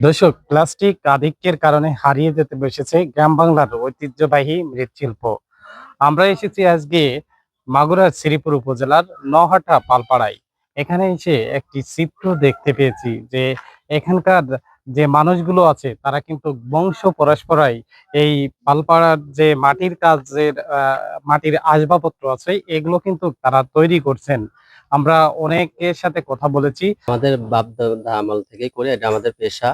দর্শক, প্লাস্টিক আধিক্যের কারণে হারিয়ে যেতে বসেছে গ্রাম বাংলার ঐতিহ্যবাহী মৃৎশিল্প। আমরা এসেছি আজকে মাগুরার শ্রীপুর উপজেলার নহাটা পালপাড়ায়। এখানে এসে একটি চিত্র দেখতে পেয়েছি যে এখানকার যে মানুষগুলো আছে, তারা কিন্তু বংশ পরস্পরাই এই পালপাড়ার যে মাটির কাজের মাটির আসবাবপত্র আছে, এগুলো কিন্তু তারা তৈরি করছেন। আমরা অনেকের সাথে কথা বলেছি। আমাদের বাপ আমল থেকে করে, এটা আমাদের পেশা।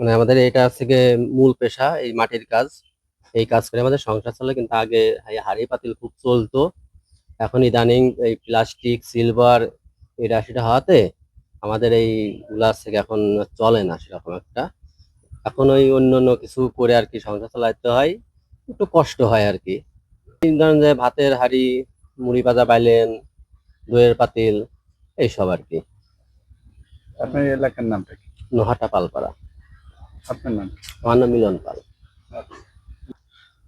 মানে আমাদের এটা হচ্ছে মূল পেশা এই মাটির কাজ। এই কাজ করে আমাদের সংসার চলে কিন্তু আগে হাড়ি পাতিল খুব চলতো। এখন ইদানিং এই প্লাস্টিক সিলভার এই রাশিটা হওয়াতে আমাদের এই গ্লাস থেকে এখন চলে না সেরকম একটা। এখন ওই অন্য অন্য কিছু করে আর কি সংসার চালাতে হয় একটু কষ্ট হয় আর কি। ধরেন যে ভাতের হাড়ি মুড়ি ভাজা বাইলেন দইয়ের পাতিল এইসব আর কি। আপনার এলাকার নামটা কি? নোহাটা পালপাড়া। আপনার নাম? আমার নাম মিলন পাল।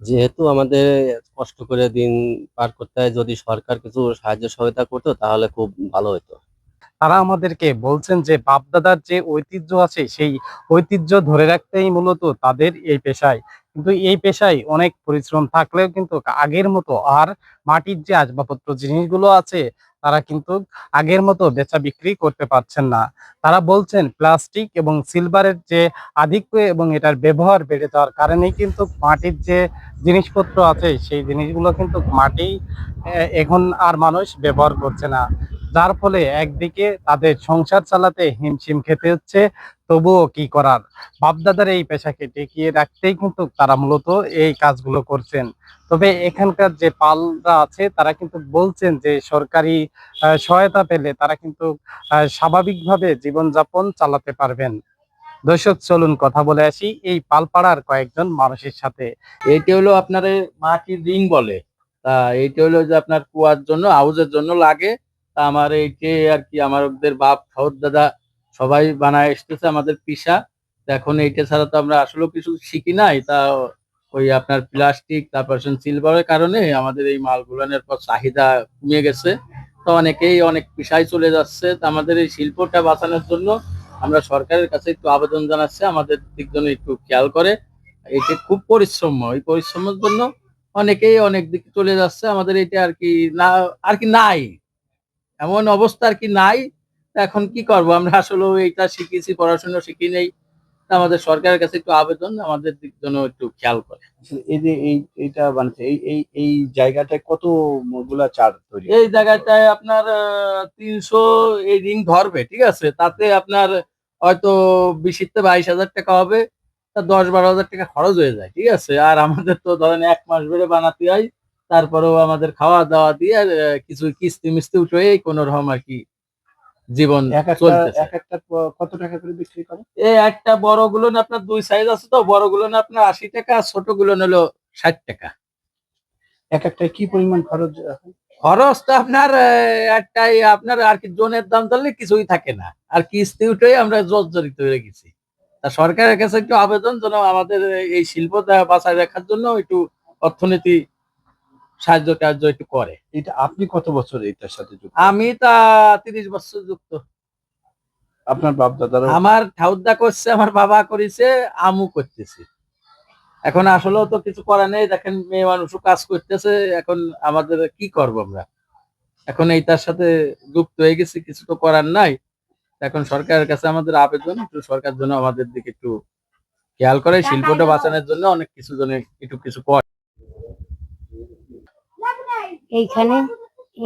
যেহেতু আমাদের কষ্ট করে দিন পার করতে হয় যদি সরকার কিছু সাহায্য সহায়তা করতো তাহলে খুব ভালো হতো। তারা আমাদেরকে বলছেন যে বাপদাদার যে ঐতিহ্য আছে সেই ঐতিহ্য ধরে রাখতেই মূলত তাদের এই পেশায়। কিন্তু এই পেশায় অনেক পরিশ্রম থাকলেও কিন্তু আগের মতো আর মাটির যে আসবাবপত্র জিনিসগুলো আছে তারা কিন্তু আগের মতো বেচা বিক্রি করতে পারছেন না। তারা বলছেন প্লাস্টিক এবং সিলভারের যে আধিক্য এবং এটার ব্যবহার বেড়ে যাওয়ার কারণেই কিন্তু মাটির যে জিনিসপত্র আছে, সেই জিনিসগুলো কিন্তু মাটি এখন আর মানুষ ব্যবহার করছে না। যার ফলে একদিকে তাদের সংসার চালাতে হিমশিম খেতে হচ্ছে, তবুও কি করার? বাপদাদার এই পেশাকে টিকিয়ে রাখতেই কিন্তু তারা মূলত এই কাজগুলো করছেন। তবে এখানকার যে পালরা আছে, তারা কিন্তু বলছেন যে সরকারি সহায়তা পেলে তারা কিন্তু স্বাভাবিকভাবে জীবনযাপন চালাতে পারবেন। দর্শক, চলুন কথা বলে আসি এই পালপাড়ার কয়েকজন মানুষের সাথে। এইটা হলো আপনার মাটির রিং বলে। তা এইটা হলো যে আপনার কুয়ার জন্য হাউজের জন্য লাগে। তা আমার এইটে আর কি আমার ওদের বাপ ঠাউর দাদা সবাই বানায় এসতেছে আমাদের পিসা। এখন এইটা ছাড়া তো আমরা আসলেও কিছু শিখি নাই। তা ওই আপনার প্লাস্টিক তারপর সিলভারের কারণে আমাদের এই মাল মালগুলানের পর চাহিদা কমে গেছে। তো অনেকেই অনেক পিসায় চলে যাচ্ছে। তা আমাদের এই শিল্পটা বাঁচানোর জন্য আমরা সরকারের কাছে একটু আবেদন জানাচ্ছি। আমাদের দিক জন্য একটু খেয়াল করে। এটা খুব পরিশ্রম এই পরিশ্রমের জন্য অনেকেই অনেক দিকে চলে যাচ্ছে। আমাদের এটা আর কি না, আর কি নাই। এমন অবস্থা আর কি নাই। এখন কি করব? আমরা আসলে এইটা শিখেছি পড়াশোনা শিখি নেই। আমাদের সরকারের কাছে একটু আবেদন আমাদের দিক জন্য একটু খেয়াল করে। এই যে এই এইটা বানাচ্ছে এই এই এই জায়গাটায় কতগুলা চার তৈরি এই জায়গাটায় আপনার তিনশো এই রিং ধরবে ঠিক আছে? তাতে আপনার হয়তো বিশিতে বাইশ হাজার টাকা হবে তা দশ বারো হাজার টাকা খরচ হয়ে যায় ঠিক আছে? আর আমাদের তো ধরেন এক মাস ধরে বানাতে হয় তারপরেও আমাদের খাওয়া দাওয়া দিয়ে কিছু কিস্তি মিস্তি উঠে কোনো রকম আর কি জীবন কত টাকা করে বিক্রি করে এই একটা বড়গুলো না আপনার দুই সাইজ আছে তো বড়গুলো না আপনার আশি টাকা ছোটগুলো হলো ষাট টাকা। এক একটা কি পরিমাণ খরচ? খরচ তো আপনার একটাই আপনার আর কি জনের দাম ধরলে কিছুই থাকে না। আর কিস্তি উঠে আমরা জর্জরিত হয়ে গেছি। তা সরকারের কাছে একটু আবেদন যেন আমাদের এই শিল্পটা বাঁচায় রাখার জন্য একটু অর্থনীতি সাহায্য কার্য একটু করে। এটা আপনি কত বছর এটার সাথে যুক্ত? আমি তা তিরিশ বছর যুক্ত। আপনার বাপ দাদারা আমার ঠাউদা করছে আমার বাবা করেছে আমু করতেছি। এখন আসলেও তো কিছু করার নেই দেখেন মেয়ে মানুষও কাজ করতেছে এখন আমাদের কি করব আমরা? এখন এইটার সাথে যুক্ত হয়ে গেছি কিছু তো করার নাই। এখন সরকারের কাছে আমাদের আবেদন একটু সরকার জন্য আমাদের দিকে একটু খেয়াল করে শিল্পটা বাঁচানোর জন্য অনেক কিছু জনে একটু কিছু করে। এইখানে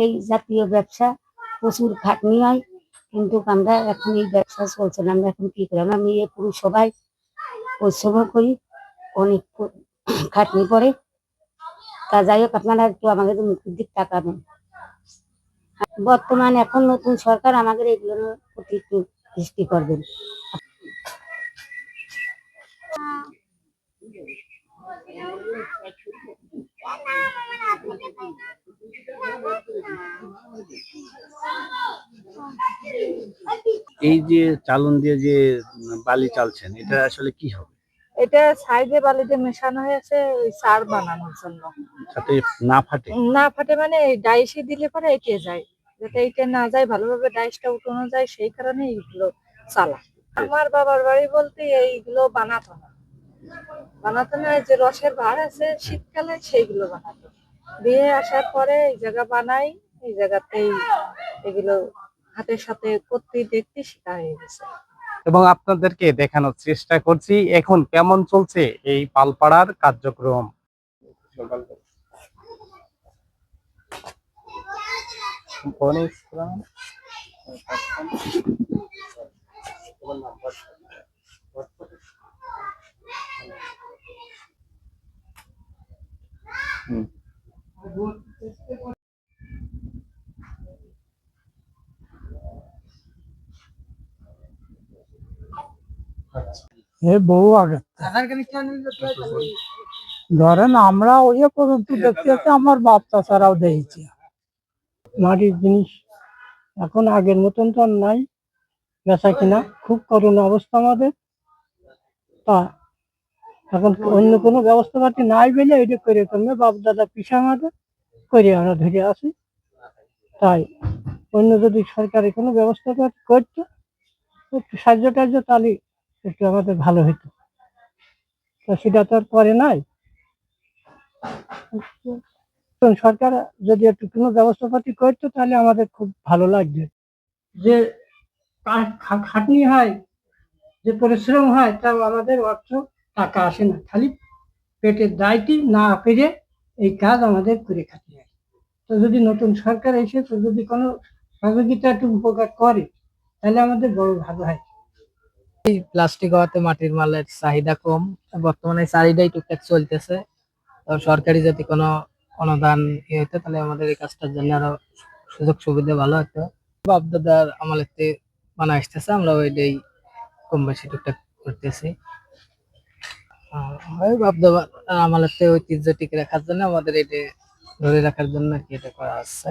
এই জাতীয় ব্যবসা প্রচুর খাটনি হয়, কিন্তু আমরা এখন এই ব্যবসা চলছে না। আমরা এখন কি করি? আমরা মেয়ে পুরুষ সবাই পরিশ্রম করি, অনেক খাটনি পড়ে তা যাই হোক, আপনারা একটু আমাদের মুখের দিক তাকাবেন। বর্তমান এখন নতুন সরকার আমাদের এগুলোর প্রতি একটু দৃষ্টি করবেন। এই যে চালন দিয়ে যে বালি চালছেন এটা আসলে কি হবে? এটা সাইডে বালিতে মেশানো হয়েছে ওই সার বানানোর জন্য। যাতে না ফাটে? না ফাটে মানে ডাইসে দিলে পরে এঁকে যায়। যাতে এটা না যায় ভালোভাবে ডাইসটা উঠানো যায় সেই কারণে এইগুলো চালা। আমার বাবার বাড়ি বলতে এইগুলো বানাতো না। বানাতো না যে রসের ভার আছে শীতকালে সেইগুলো বানাতো। বিয়ে আসার পরে এই জায়গা বানাই এই জায়গাতেই এগুলো হাতের সাথে করতে দেখতে শেখা হয়ে গেছে। এবং আপনাদেরকে দেখানোর চেষ্টা করছি এখন কেমন চলছে এই পালপাড়ার কার্যক্রম? এ আগে। ধরেন আমরা ওই পর্যন্ত দেখতে দেখতে আমার বাপ চাচারাও দেখেছি। মাটির জিনিস এখন আগের মতন তো নাই, বেচা কিনা, খুব করুণ অবস্থা আমাদের। তা এখন অন্য কোনো ব্যবস্থা পাতি নাই বলে এটা করে কমে বাপ দাদা পিসা আমাদের করে আমরা ধরে আসি তাই অন্য যদি সরকারি কোনো ব্যবস্থা করতো, একটু সাহায্য টাহায্য তাহলে একটু আমাদের ভালো হতো তো সেটা তো আর করে নাই। সরকার যদি একটু কোনো ব্যবস্থাপাতি করতো, তাহলে আমাদের খুব ভালো লাগবে। যে খাটনি হয়, যে পরিশ্রম হয়, তাও আমাদের অর্থ টাকা আসে না। খালি পেটের দায়টি না পেরে এই কাজ আমাদের করে খাতে হয় তো যদি নতুন সরকার এসে, তো যদি কোনো সহযোগিতা একটু উপকার করে, তাহলে আমাদের বড় ভালো হয়। প্লাস্টিক হওয়াতে মাটির মালের চাহিদা কম। বর্তমানে চাহিদাই টুকটাক চলতেছে। সরকারি যদি কোনো অনুদান ইয়ে হতো তাহলে আমাদের এই কাজটার জন্য আরও সুযোগ সুবিধা ভালো হতো। বাপ দাদার আমলেতে বানা আসতেছে, আমরা ওইটাই কম বেশি টুকটাক করতেছি। ঐতিহ্য রাখার জন্য আমাদের এটা ধরে রাখার জন্য আর কি এটা করা হচ্ছে।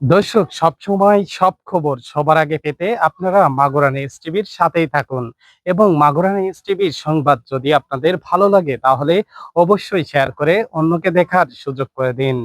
দর্শক, সবসময় সব খবর সবার আগে পেতে আপনারা মাগুরা নিউজ টিভির সাথেই থাকুন এবং মাগুরা নিউজ টিভির সংবাদ যদি আপনাদের ভালো লাগে তাহলে অবশ্যই শেয়ার করে অন্যকে দেখার সুযোগ করে দিন।